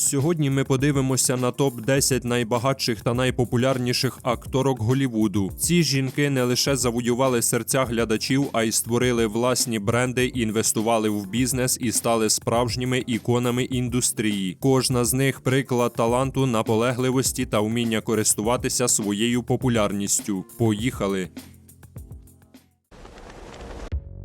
Сьогодні ми подивимося на топ 10 найбагатших та найпопулярніших акторок Голівуду. Ці жінки не лише завоювали серця глядачів, а й створили власні бренди, інвестували в бізнес і стали справжніми іконами індустрії. Кожна з них приклад таланту, наполегливості та вміння користуватися своєю популярністю. Поїхали!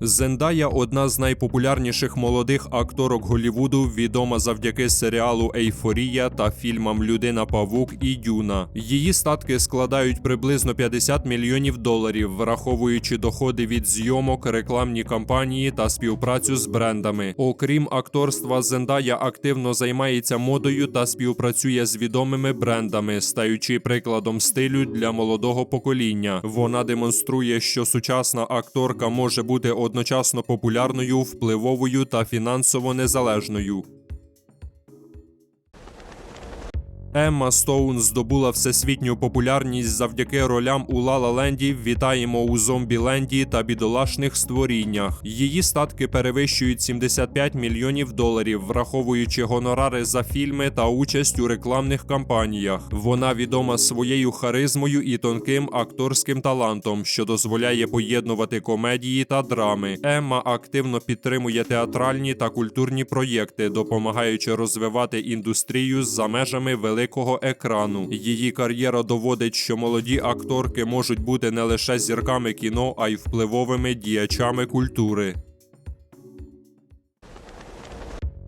Зендая одна з найпопулярніших молодих акторок Голівуду, відома завдяки серіалу Ейфорія та фільмам Людина Павук і Дюна. Її статки складають приблизно 50 мільйонів доларів, враховуючи доходи від зйомок, рекламні кампанії та співпрацю з брендами. Окрім акторства, Зендая активно займається модою та співпрацює з відомими брендами, стаючи прикладом стилю для молодого покоління. Вона демонструє, що сучасна акторка може бути одночасно популярною, впливовою та фінансово незалежною. Емма Стоун здобула всесвітню популярність завдяки ролям у Ла Ла Ленді, Вітаємо у Зомбіленді та бідолашних створіннях. Її статки перевищують 75 мільйонів доларів, враховуючи гонорари за фільми та участь у рекламних кампаніях. Вона відома своєю харизмою і тонким акторським талантом, що дозволяє поєднувати комедії та драми. Емма активно підтримує театральні та культурні проєкти, допомагаючи розвивати індустрію за межами великого екрану. Її кар'єра доводить, що молоді акторки можуть бути не лише зірками кіно, а й впливовими діячами культури.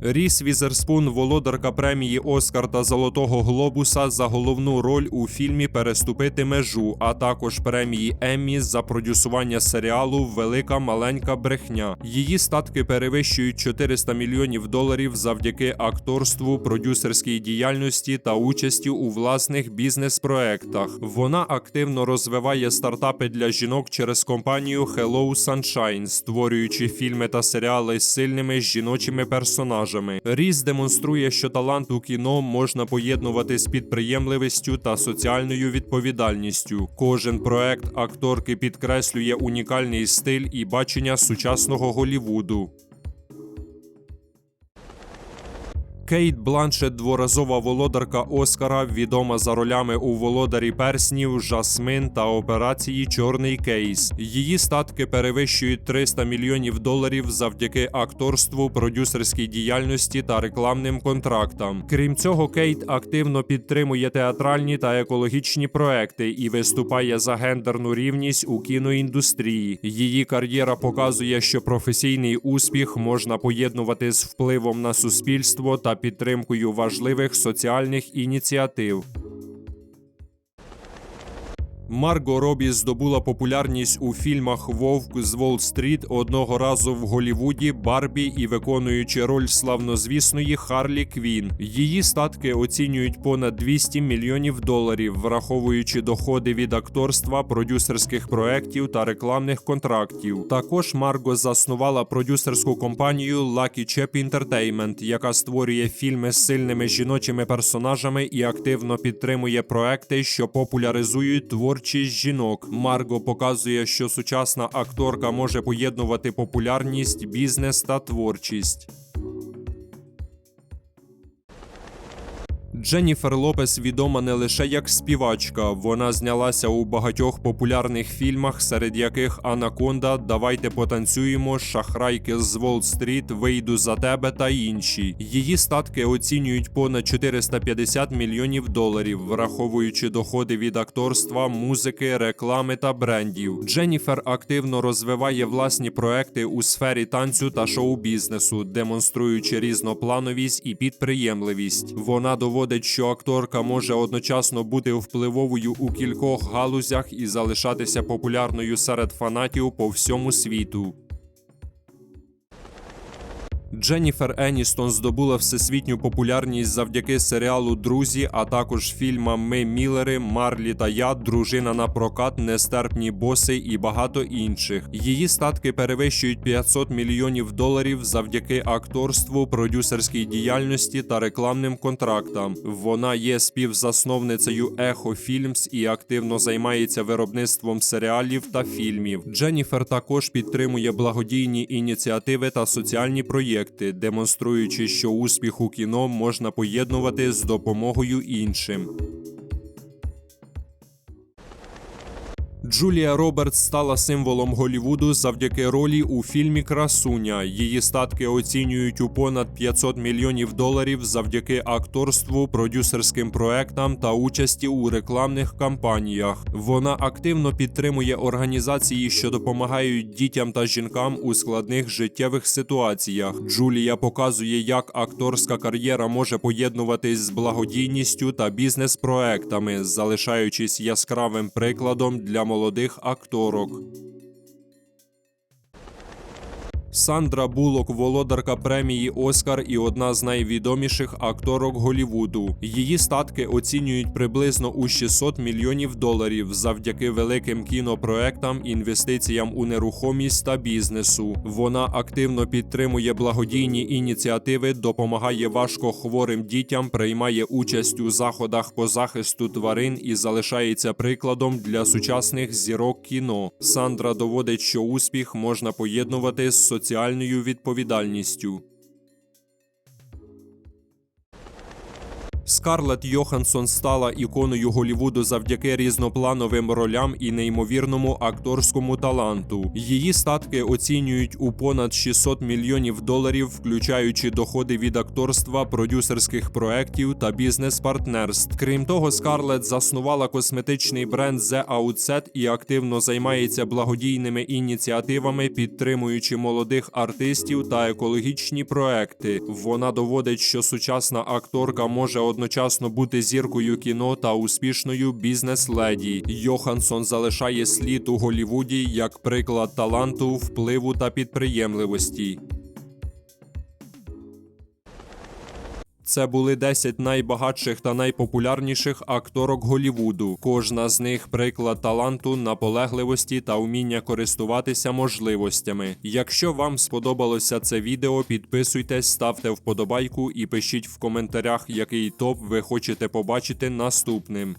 Ріс Візерспун, володарка премії Оскар та Золотого Глобуса за головну роль у фільмі Переступити межу, а також премії Еммі за продюсування серіалу Велика маленька брехня. Її статки перевищують 400 мільйонів доларів завдяки акторству, продюсерській діяльності та участі у власних бізнес-проектах. Вона активно розвиває стартапи для жінок через компанію Hello Sunshine, створюючи фільми та серіали з сильними жіночими персонажами. Ріс демонструє, що талант у кіно можна поєднувати з підприємливістю та соціальною відповідальністю. Кожен проект акторки підкреслює унікальний стиль і бачення сучасного Голівуду. Кейт Бланшет, дворазова володарка Оскара, відома за ролями у володарі перснів, Жасмин та операції Чорний кейс. Її статки перевищують 300 мільйонів доларів завдяки акторству, продюсерській діяльності та рекламним контрактам. Крім цього, Кейт активно підтримує театральні та екологічні проекти і виступає за гендерну рівність у кіноіндустрії. Її кар'єра показує, що професійний успіх можна поєднувати з впливом на суспільство та підтримкою важливих соціальних ініціатив. Марго Робі здобула популярність у фільмах Вовк з Волл-стріт одного разу в Голівуді, Барбі і виконуючи роль славнозвісної Харлі Квін. Її статки оцінюють понад 200 мільйонів доларів, враховуючи доходи від акторства, продюсерських проєктів та рекламних контрактів. Також Марго заснувала продюсерську компанію Lucky Chap Entertainment, яка створює фільми з сильними жіночими персонажами і активно підтримує проекти, що популяризують творчість жінок. Марго показує, що сучасна акторка може поєднувати популярність, бізнес та творчість. Дженніфер Лопес відома не лише як співачка, вона знялася у багатьох популярних фільмах, серед яких Анаконда, Давайте потанцюємо, Шахрайки з Волл-стріт, Вийду за тебе та інші. Її статки оцінюють понад 450 мільйонів доларів, враховуючи доходи від акторства, музики, реклами та брендів. Дженніфер активно розвиває власні проекти у сфері танцю та шоу-бізнесу, демонструючи різноплановість і підприємливість. Вона доводить, що акторка може одночасно бути впливовою у кількох галузях і залишатися популярною серед фанатів по всьому світу. Дженніфер Еністон здобула всесвітню популярність завдяки серіалу Друзі, а також фільмам Ми Міллери, Марлі та я, Дружина на прокат, Нестерпні боси і багато інших. Її статки перевищують 500 мільйонів доларів завдяки акторству, продюсерській діяльності та рекламним контрактам. Вона є співзасновницею Ехо Фільмс і активно займається виробництвом серіалів та фільмів. Дженніфер також підтримує благодійні ініціативи та соціальні проєкти проекти, демонструючи, що успіх у кіно можна поєднувати з допомогою іншим. Джулія Робертс стала символом Голівуду завдяки ролі у фільмі Красуня. Її статки оцінюють у понад 500 мільйонів доларів завдяки акторству, продюсерським проектам та участі у рекламних кампаніях. Вона активно підтримує організації, що допомагають дітям та жінкам у складних життєвих ситуаціях. Джулія показує, як акторська кар'єра може поєднуватись з благодійністю та бізнес-проектами, залишаючись яскравим прикладом для молодих акторок. Сандра Булок, володарка премії Оскар і одна з найвідоміших акторок Голівуду. Її статки оцінюють приблизно у 600 мільйонів доларів завдяки великим кінопроектам, інвестиціям у нерухомість та бізнесу. Вона активно підтримує благодійні ініціативи, допомагає важкохворим дітям, приймає участь у заходах по захисту тварин і залишається прикладом для сучасних зірок кіно. Сандра доводить, що успіх можна поєднувати з соціальною відповідальністю. Скарлетт Йоханссон стала іконою Голівуду завдяки різноплановим ролям і неймовірному акторському таланту. Її статки оцінюють у понад 600 мільйонів доларів, включаючи доходи від акторства, продюсерських проєктів та бізнес-партнерств. Крім того, Скарлетт заснувала косметичний бренд The Outset і активно займається благодійними ініціативами, підтримуючи молодих артистів та екологічні проекти. Вона доводить, що сучасна акторка може одночасно бути зіркою кіно та успішною бізнес-леді. Йоханссон залишає слід у Голівуді як приклад таланту, впливу та підприємливості. Це були 10 найбагатших та найпопулярніших акторок Голівуду. Кожна з них приклад таланту, наполегливості та вміння користуватися можливостями. Якщо вам сподобалося це відео, підписуйтесь, ставте вподобайку і пишіть в коментарях, який топ ви хочете побачити наступним.